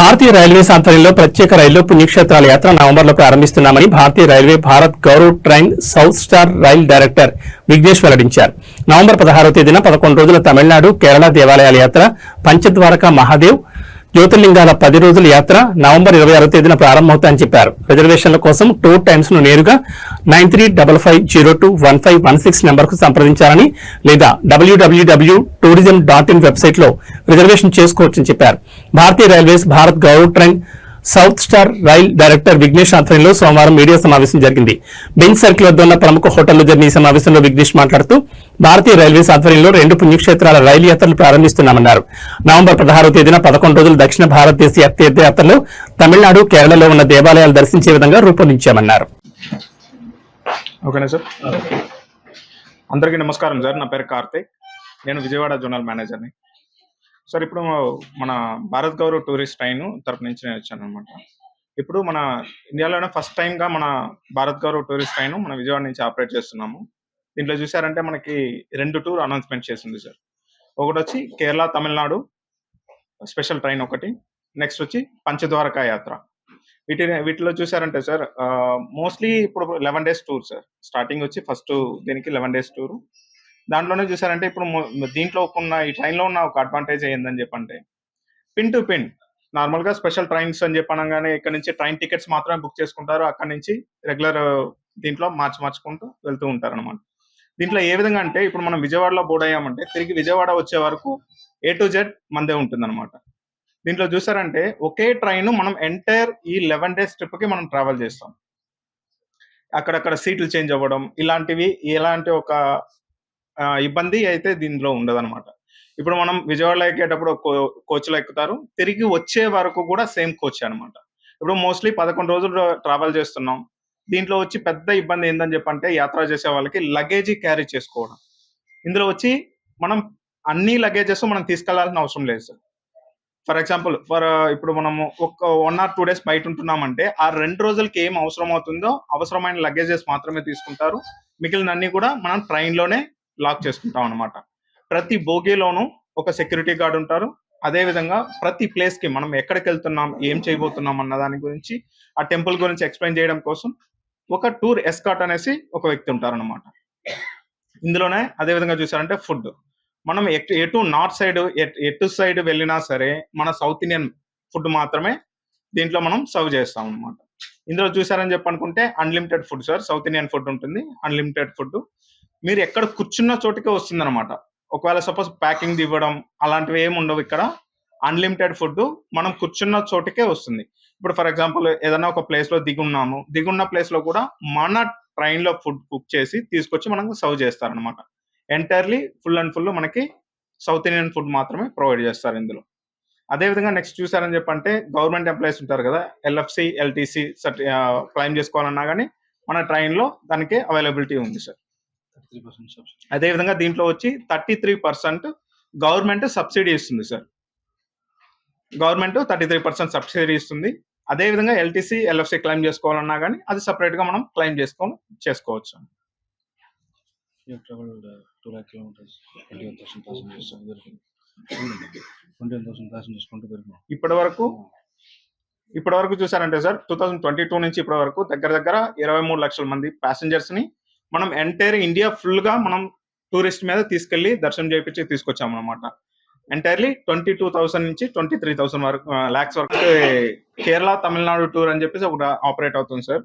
భారతీయ railway ఆధ్వర్యంలో ప్రత్యేక రైలు పుణ్యక్షేత్రాల యాత్ర నవంబర్లో ప్రారంభిస్తున్నామని భారతీయ railway Bharat Gaurav train South Star Rail director Vignesh వెల్లడించారు. నవంబర్ పదహారవ తేదీన పదకొండు రోజుల తమిళనాడు కేరళ దేవాలయాల యాత్ర పంచద్వారక మహాదేవ్ జ్యోతిర్లింగాల పది రోజుల యాత్ర నవంబర్ ఇరవై ఆరో తేదీన ప్రారంభమవుతాయని చెప్పారు. రిజర్వేషన్ల కోసం టూర్ టైమ్స్ను నేరుగా nine three double five zero two one five one six నెంబర్కు సంప్రదించాలని లేదా డబ్ల్యూడబ్ల్యూడబ్ల్యూ టూరిజం డాట్ ఇన్ వెబ్సైట్లో రిజర్వేషన్ చేసుకోవచ్చని చెప్పారు. భారతీయ railways Bharat Gaurav train South Star Rail director Vignesh ఆధ్వర్యంలో సోమవారం మీడియా సమావేశం జరిగింది. బెంచ్ సర్కిల్ వద్ద ఉన్న ప్రముఖ హోటల్లో జరిగిన ఈ సమావేశంలో విఘ్నేష్ మాట్లాడుతూ భారతీయ రైల్వేస్ ఆధ్వర్యంలో రెండు పుణ్యక్షేత్రాల రైలు యాత్రలు ప్రారంభిస్తున్నామన్నారు. నవంబర్ పదహారవ తేదీన పదకొండు రోజులు దక్షిణ భారతదేశ తీర్థయాత్రలో తమిళనాడు కేరళలో ఉన్న దేవాలయాలు దర్శించే విధంగా రూపొందించామన్నారు. ఓకేనా సార్. అందరికీ నమస్కారం సార్. నా పేరు కార్తీక్. నేను విజయవాడ జోనల్ మేనేజర్ని. సార్ ఇప్పుడు మన భారత్ గౌరవ్ టూరిస్ట్ ట్రైన్ తరపు నుంచి నేను వచ్చాను అనమాట ఇప్పుడు మన ఇండియాలోనే ఫస్ట్ టైంగా మన భారత్ గౌరవ్ టూరిస్ట్ ట్రైన్ మన విజయవాడ నుంచి ఆపరేట్ చేస్తున్నాము. దీంట్లో చూసారంటే మనకి రెండు టూర్ అనౌన్స్మెంట్ చేసింది సార్. ఒకటి వచ్చి కేరళ తమిళనాడు స్పెషల్ ట్రైన్ ఒకటి. నెక్స్ట్ వచ్చి పంచద్వారకా యాత్ర. వీటి వీటిలో చూసారంటే సార్ మోస్ట్లీ ఇప్పుడు eleven days tour sir. Starting వచ్చి ఫస్ట్ దీనికి లెవెన్ డేస్ టూర్. దాంట్లోనే చూసారంటే ఇప్పుడు దీంట్లో ఉన్న ఈ ట్రైన్లో ఉన్న ఒక అడ్వాంటేజ్ ఏందని చెప్పంటే పిన్ టు పిన్ నార్మల్గా స్పెషల్ ట్రైన్స్ అని చెప్పనగానే ఇక్కడ నుంచి ట్రైన్ టికెట్స్ మాత్రమే బుక్ చేసుకుంటారు. అక్కడ నుంచి రెగ్యులర్ దీంట్లో మార్చి మార్చుకుంటూ వెళ్తూ ఉంటారు అనమాట దీంట్లో ఏ విధంగా అంటే ఇప్పుడు మనం విజయవాడలో బోర్డ్ అయ్యామంటే తిరిగి విజయవాడ వచ్చే వరకు ఏ టు జెడ్ మందే ఉంటుంది దీంట్లో చూసారంటే ఒకే ట్రైన్ మనం ఎంటైర్ ఈ లెవెన్ డేస్ ట్రిప్కి మనం ట్రావెల్ చేస్తాం. అక్కడక్కడ సీట్లు చేంజ్ అవ్వడం ఇలాంటివి ఎలాంటి ఒక ఇబ్బంది అయితే దీనిలో ఉండదన్నమాట. ఇప్పుడు మనం విజయవాడలో ఎక్కేటప్పుడు కోచ్లో ఎక్కుతారు. తిరిగి వచ్చే వరకు కూడా సేమ్ కోచ్ అనమాట ఇప్పుడు మోస్ట్లీ పదకొండు రోజులు ట్రావెల్ చేస్తున్నాం. దీంట్లో వచ్చి పెద్ద ఇబ్బంది ఏందని చెప్పంటే యాత్ర చేసే వాళ్ళకి లగేజీ క్యారీ చేసుకోవడం. ఇందులో వచ్చి మనం అన్ని లగేజెస్ మనం తీసుకెళ్ళాల్సిన అవసరం లేదు సార్. ఫర్ ఎగ్జాంపుల్ ఫర్ ఇప్పుడు మనము ఒక వన్ ఆర్ టూ డేస్ బయట ఉంటున్నామంటే ఆ రెండు రోజులకి ఏం అవసరం అవుతుందో అవసరమైన లగేజెస్ మాత్రమే తీసుకుంటారు. మిగిలిన అన్ని కూడా మనం ట్రైన్లోనే లాక్ చేసుకుంటాం అనమాట ప్రతి బోగీలోనూ ఒక సెక్యూరిటీ గార్డ్ ఉంటారు. అదే విధంగా ప్రతి ప్లేస్కి మనం ఎక్కడికి వెళ్తున్నాం ఏం చేయబోతున్నాం అన్న దాని గురించి ఆ టెంపుల్ గురించి ఎక్స్ప్లెయిన్ చేయడం కోసం ఒక టూర్ ఎస్కాట్ అనేసి ఒక వ్యక్తి ఉంటారన్నమాట. ఇందులోనే అదే విధంగా చూసారంటే ఫుడ్. మనం ఎటు ఎటు నార్త్ సైడ్ ఎటు సైడ్ వెళ్ళినా సరే మన సౌత్ ఇండియన్ ఫుడ్ మాత్రమే దీంట్లో మనం సర్వ్ చేస్తాం అనమాట ఇందులో చూసారని చెప్పనుకుంటే unlimited food sir. South Indian food ఉంటుంది. Unlimited food. మీరు ఎక్కడ కూర్చున్న చోటుకే వస్తుంది అనమాట ఒకవేళ సపోజ్ ప్యాకింగ్ ఇవ్వడం అలాంటివి ఏమి ఉండవు ఇక్కడ. అన్లిమిటెడ్ ఫుడ్ మనం కూర్చున్న చోటుకే వస్తుంది. ఇప్పుడు ఫర్ ఎగ్జాంపుల్ ఏదైనా ఒక ప్లేస్లో దిగున్నాము. దిగున్న ప్లేస్లో కూడా మన ట్రైన్లో ఫుడ్ కుక్ చేసి తీసుకొచ్చి మనకు సర్వ్ చేస్తారనమాట ఎంటైర్లీ ఫుల్ అండ్ ఫుల్ మనకి సౌత్ ఇండియన్ ఫుడ్ మాత్రమే ప్రొవైడ్ చేస్తారు ఇందులో. అదే విధంగా నెక్స్ట్ చూసారని చెప్పంటే గవర్నమెంట్ ఎంప్లాయీస్ ఉంటారు కదా ఎల్ఎఫ్సి ఎల్టీసీ క్లైమ్ చేసుకోవాలన్నా కానీ మన ట్రైన్లో లో దానికి అవైలబిలిటీ ఉంది సార్ అదే విధంగా దీంట్లో వచ్చి thirty three percent government subsidy ఇస్తుంది sir government thirty three percent subsidy ఇస్తుంది అదే విధంగా ఎల్టీసీ ఎల్ఎఫ్సి క్లైమ్ చేసుకోవాలన్నా కానీ అది separate గా మనం క్లైమ్ చేసుకొని చేసుకోవచ్చు You have traveled 2 lakh kilometers, 21,000 passengers. very good. 21,000 passengers కొంటూ పెరిగినాం ఇప్పటి వరకు ఇప్పటి వరకు చూసారంటే sir two thousand twenty two నుంచి ఇప్పటి వరకు దగ్గర దగ్గర ఇరవై మూడు లక్షల మంది ప్యాసింజర్స్ని మనం ఎంటైర్ ఇండియా ఫుల్గా మనం టూరిస్ట్ మీద తీసుకెళ్ళి దర్శనం చేయించి తీసుకొచ్చాము అనమాట ఎంటైర్లీ ట్వంటీ టూ థౌసండ్ నుంచి ట్వంటీ త్రీ థౌసండ్ వరకు ల్యాక్స్ వరకు కేరళ తమిళనాడు టూర్ అని చెప్పేసి ఒకటి ఆపరేట్ అవుతుంది సార్.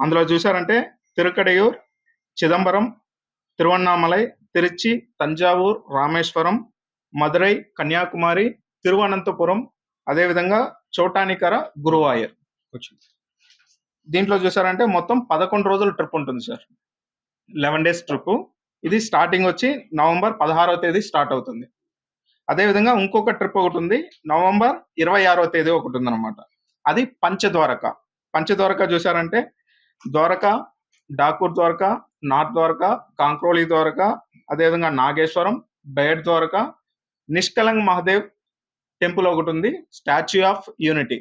అందులో చూసారంటే తిరుకడయూర్ చిదంబరం తిరువన్నామలై తిరుచి తంజావూర్ రామేశ్వరం మదురై కన్యాకుమారి తిరువనంతపురం అదేవిధంగా చోటానికర గురువాయర్. వచ్చింది. దీంట్లో చూసారంటే మొత్తం పదకొండు రోజుల ట్రిప్ ఉంటుంది సార్. లెవెన్ డేస్ ట్రిప్ ఇది స్టార్టింగ్ వచ్చి నవంబర్ పదహారవ తేదీ స్టార్ట్ అవుతుంది. అదేవిధంగా ఇంకొక ట్రిప్ ఒకటి ఉంది. నవంబర్ ఇరవై ఆరవ తేదీ ఒకటి ఉందన్నమాట. అనమాట అది పంచద్వారక. పంచద్వారక చూసారంటే ద్వారక డాకూర్ ద్వారక నార్త్ ద్వారక కాంక్రోలి ద్వారక అదేవిధంగా నాగేశ్వరం బేడ్ ద్వారక నిష్కలంగ్ మహదేవ్ టెంపుల్ ఒకటి ఉంది. Statue of unity.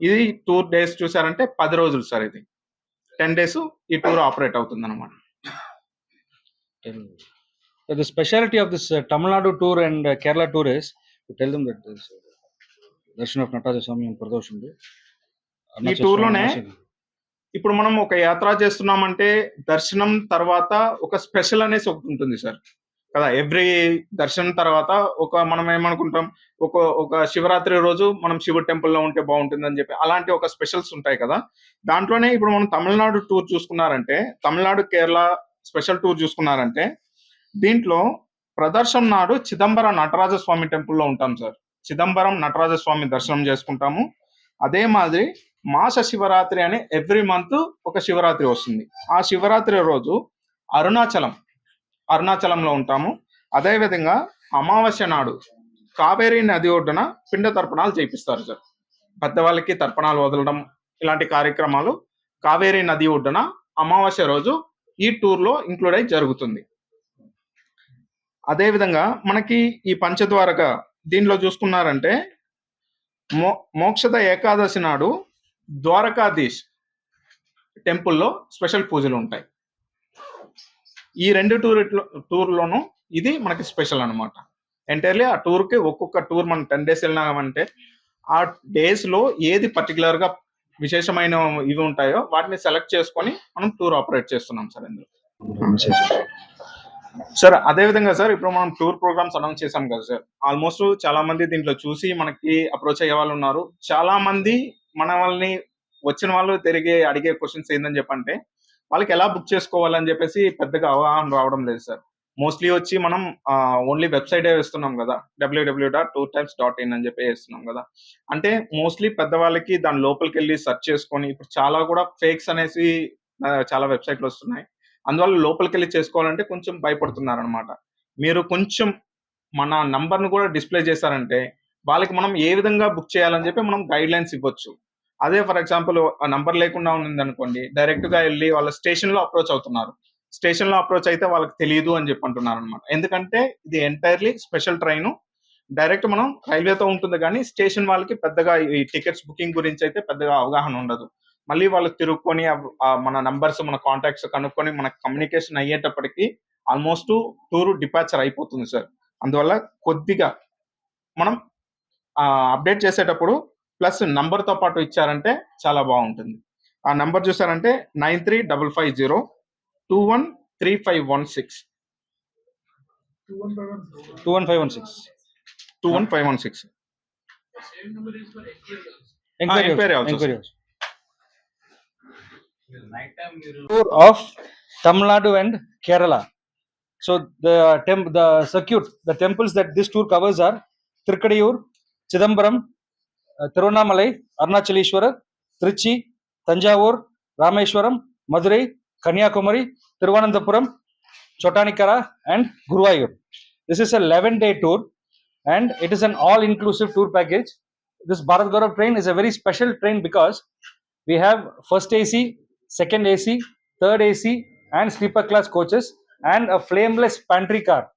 ఇది టూర్ డేస్ చూసారంటే పది రోజులు సార్ ఇది. టెన్ డేస్ ఈ టూర్ ఆపరేట్ అవుతుంది అనమాట Tell the speciality of this uh, Tamil Nadu tour and uh, Kerala tour is to tell them that this, uh, దర్శనం ఆఫ్ నటరాజ స్వామి అని ప్రదోషం ఉంది. ఈ tour లోనే ఇప్పుడు మనం ఒక యాత్ర చేస్తున్నామంటే దర్శనం తర్వాత ఒక స్పెషల్ అనేసి ఒకటి ఉంటుంది సార్. కదా ఎవ్రీ దర్శనం తర్వాత ఒక మనం ఏమనుకుంటాం ఒక ఒక శివరాత్రి రోజు మనం శివుడి టెంపుల్లో ఉంటే బాగుంటుంది అని చెప్పి అలాంటి ఒక స్పెషల్స్ ఉంటాయి కదా. దాంట్లోనే ఇప్పుడు మనం తమిళనాడు టూర్ చూసుకున్నారంటే తమిళనాడు కేరళ స్పెషల్ టూర్ చూసుకున్నారంటే దీంట్లో ప్రదర్శన నాడు చిదంబరం నటరాజ స్వామి టెంపుల్లో ఉంటాం సార్. చిదంబరం నటరాజ స్వామి దర్శనం చేసుకుంటాము. అదే మాదిరి మాస శివరాత్రి అని ఎవ్రీ మంత్ ఒక శివరాత్రి వస్తుంది. ఆ శివరాత్రి రోజు అరుణాచలం అరుణాచలంలో ఉంటాము. అదేవిధంగా అమావాస్య నాడు కావేరీ నది ఒడ్డున పిండ తర్పణాలు చేపిస్తారు సార్. పెద్దవాళ్ళకి తర్పణాలు వదలడం ఇలాంటి కార్యక్రమాలు కావేరీ నది ఒడ్డున అమావాస్య రోజు ఈ టూర్లో ఇంక్లూడ్ అయి జరుగుతుంది. అదేవిధంగా మనకి ఈ పంచద్వారక దీనిలో చూసుకున్నారంటే మో మోక్షద ఏకాదశి నాడు ద్వారకాధీష్ టెంపుల్లో స్పెషల్ పూజలు ఉంటాయి. ఈ రెండు టూర్ టూర్లోనూ ఇది మనకి స్పెషల్ అనమాట ఎంటైర్లీ ఆ టూర్కి ఒక్కొక్క టూర్ మనం టెన్ డేస్ వెళ్ళినామంటే ఆ డేస్లో ఏది పర్టికులర్గా విశేషమైన ఇవి ఉంటాయో వాటిని సెలెక్ట్ చేసుకొని మనం టూర్ ఆపరేట్ చేస్తున్నాం సార్ ఇందులో. సార్ అదే విధంగా సార్ ఇప్పుడు మనం టూర్ ప్రోగ్రామ్స్ అనౌన్స్ చేసాం కదా సార్. ఆల్మోస్ట్ చాలా మంది దీంట్లో చూసి మనకి అప్రోచ్ అయ్యే వాళ్ళు ఉన్నారు. చాలా మంది మన వాళ్ళని వచ్చిన వాళ్ళు తిరిగి అడిగే క్వశ్చన్స్ ఏందని చెప్పంటే వాళ్ళకి ఎలా బుక్ చేసుకోవాలని చెప్పేసి పెద్దగా అవగాహన రావడం లేదు సార్. మోస్ట్లీ వచ్చి మనం ఓన్లీ వెబ్సైట్ వేస్తున్నాం కదా WW dot tour times dot in అని చెప్పి వేస్తున్నాం కదా. అంటే మోస్ట్లీ పెద్దవాళ్ళకి దాని లోపలికి వెళ్ళి సెర్చ్ చేసుకొని ఇప్పుడు చాలా కూడా ఫేక్స్ అనేసి చాలా వెబ్సైట్లు వస్తున్నాయి. అందువల్ల లోపలికి వెళ్ళి చేసుకోవాలంటే కొంచెం భయపడుతున్నారు అనమాట మీరు కొంచెం మన నంబర్ను కూడా డిస్ప్లే చేశారంటే వాళ్ళకి మనం ఏ విధంగా బుక్ చేయాలని చెప్పి మనం గైడ్ లైన్స్ ఇవ్వచ్చు. అదే ఫర్ ఎగ్జాంపుల్ ఆ నంబర్ లేకుండా ఉంది అనుకోండి డైరెక్ట్గా వెళ్ళి వాళ్ళ స్టేషన్లో అప్రోచ్ అవుతున్నారు. స్టేషన్లో అప్రోచ్ అయితే వాళ్ళకి తెలియదు అని చెప్పి అంటున్నారు అనమాట ఎందుకంటే ఇది ఎంటైర్లీ స్పెషల్ ట్రైన్ డైరెక్ట్ మనం రైల్వేతో ఉంటుంది కానీ స్టేషన్ వాళ్ళకి పెద్దగా ఈ టికెట్స్ బుకింగ్ గురించి అయితే పెద్దగా అవగాహన ఉండదు. మళ్ళీ వాళ్ళు తిరుక్కొని మన నంబర్స్ మన కాంటాక్ట్స్ కనుక్కొని మన కమ్యూనికేషన్ అయ్యేటప్పటికి ఆల్మోస్ట్ టూర్ డిపాచర్ అయిపోతుంది సార్. అందువల్ల కొద్దిగా మనం అప్డేట్ చేసేటప్పుడు ప్లస్తో పాటు ఇచ్చారంటే చాలా బాగుంటుంది. ఆ నంబర్ చూసారంటే nine three double five zero Two one three five one six two one five one six two one five one six enquiry inquiry also, enquiry tour of Tamil Nadu and Kerala. So the temp, the circuit, the temples that this tour covers are Tirukadiyur, Chidambaram, uh, Tiruvannamalai, Arunachaleshwara, Trichy, Tanjavur, Rameshwaram, Madurai, Kanyakumari, Tiruvananthapuram, Chotanikara, and Guruvayur. This is a 11-day tour, and it is an all-inclusive tour package. This Bharat Gaurav train is a very special train because we have first AC, second AC, third AC, and sleeper class coaches, and a flameless pantry car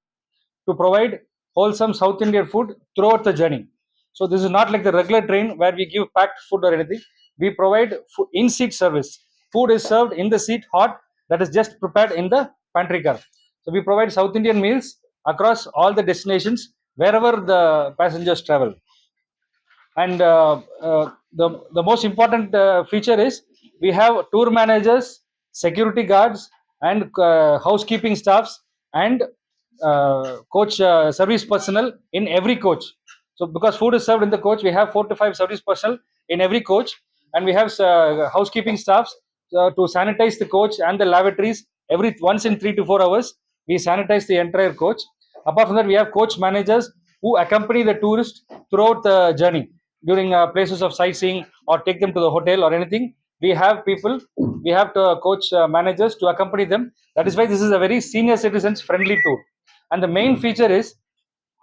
to provide wholesome South Indian food throughout the journey. So this is not like the regular train where we give packed food or anything. We provide fo- in-seat service. Food is served in the seat hot that is just prepared in the pantry car. So we provide South Indian meals across all the destinations wherever the passengers travel. And uh, uh, the, the most important uh, feature is we have tour managers, security guards, and uh, housekeeping staffs and uh, coach uh, service personnel in every coach. So because food is served in the coach, we have four to five service personnel in every coach, and we have uh, housekeeping staffs uh, to sanitize the coach and the lavatories every once in three to four hours. We sanitize the entire coach. Apart from that, we have coach managers who accompany the tourist throughout the journey during uh, places of sightseeing or take them to the hotel or anything. We have people, we have to coach uh, managers to accompany them. That is why this is a very senior citizens friendly tour. And the main feature is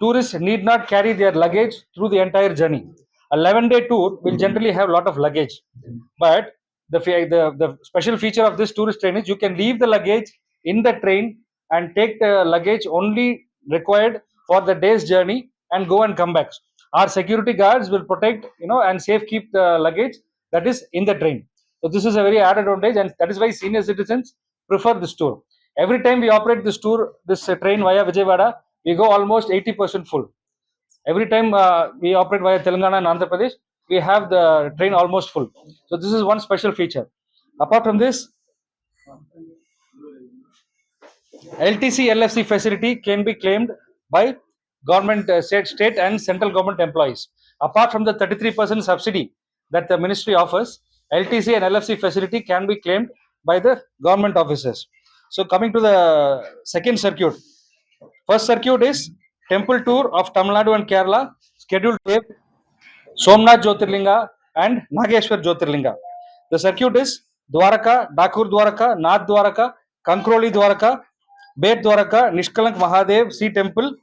tourists need not carry their luggage through the entire journey. A 11 day tour will generally have a lot of luggage, but the, the the special feature of this tourist train is you can leave the luggage in the train and take the luggage only required for the day's journey and go and come back. Our security guards will protect, you know, and safe keep the luggage that is in the train. So this is a very added advantage, and that is why senior citizens prefer this tour. Every time we operate this tour, this train via Vijayawada, we go almost 80% full. Every time uh, we operate via Telangana and Andhra Pradesh, we have the train almost full. So this is one special feature. Apart from this, LTC LFC facility can be claimed by government, uh, state, state and central government employees. Apart from the 33% subsidy that the ministry offers, LTC and LFC facility can be claimed by the government officers. So coming to the second circuit, first circuit is temple tour of Tamil Nadu and Kerala, scheduled to Somnath Jyotirlinga and Nageshwar Jyotirlinga. The circuit is Dwaraka, Dakur Dwaraka, Nath Dwaraka, Kankroli Dwaraka, Bet Dwaraka, Nishkalank Mahadev Sea Temple,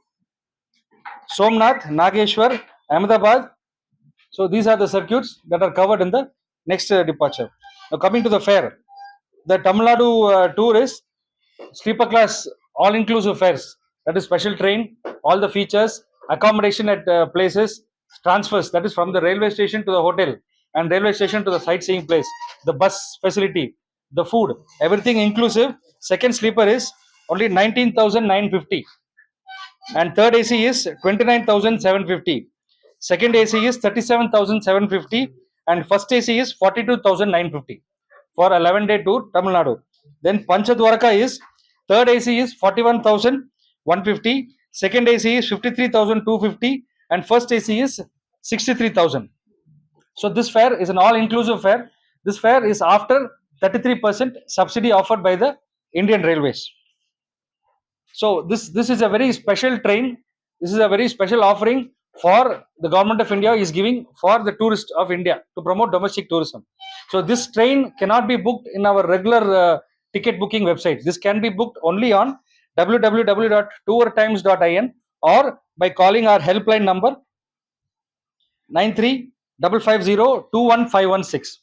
Somnath, Nageshwar, Ahmedabad. So these are the circuits that are covered in the next uh, departure. Now coming to the fair, the Tamil Nadu uh, tour is sleeper class, all inclusive fares. That is special train, all the features, accommodation at uh, places, transfers. That is from the railway station to the hotel and railway station to the sightseeing place. The bus facility, the food, everything inclusive. Second sleeper is only 19,950 and third AC is 29,750. Second AC is 37,750 and first AC is 42,950 for 11 day tour Tamil Nadu. Then Panchadwaraka is third AC is 41,150, second AC is 53,250 and first AC is 63,000. So this fare is an all inclusive fare. This fare is after 33% subsidy offered by the Indian Railways. So this this is a very special train. This is a very special offering for the government of India is giving for the tourist of India to promote domestic tourism. So this train cannot be booked in our regular uh, ticket booking website. This can be booked only on www.tourtimes.in or by calling our helpline number 9355021516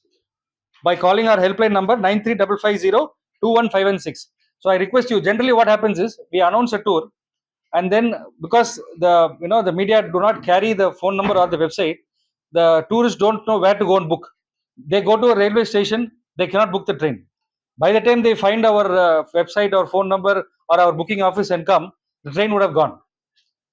by calling our helpline number 9355021516 so i request you generally what happens is we announce a tour and then because the you know the media do not carry the phone number or the website the tourists don't know where to go and book. They go to a railway station they cannot book the train. By the time they find our uh, website or phone number or our booking office and come the train would have gone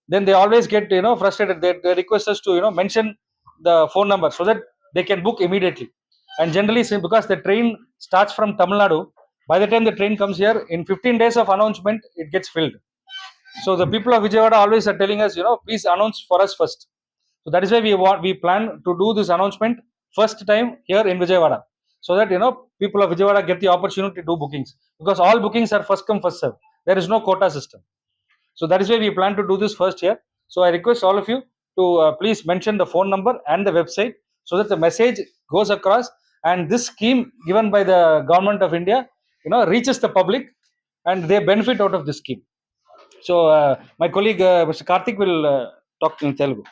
then they always get you know frustrated. They, they request us to you know mention the phone number so that they can book immediately. And generally because the train starts from tamil nadu by the time the train comes here in 15 days of announcement it gets filled. So the people of vijayawada always are telling us you know please announce for us first. So that is why we want we plan to do this announcement first time here in vijayawada so that you know people of vijayawada get the opportunity to do bookings. Because all bookings are first come first serve there is no quota system so that is why we plan to do this first here. So I request all of you to uh, please mention the phone number and the website so that the message goes across and this scheme given by the government of India, you know, reaches the public and they benefit out of this scheme. So uh, my colleague uh, Mr. Karthik will uh, talk in Telugu.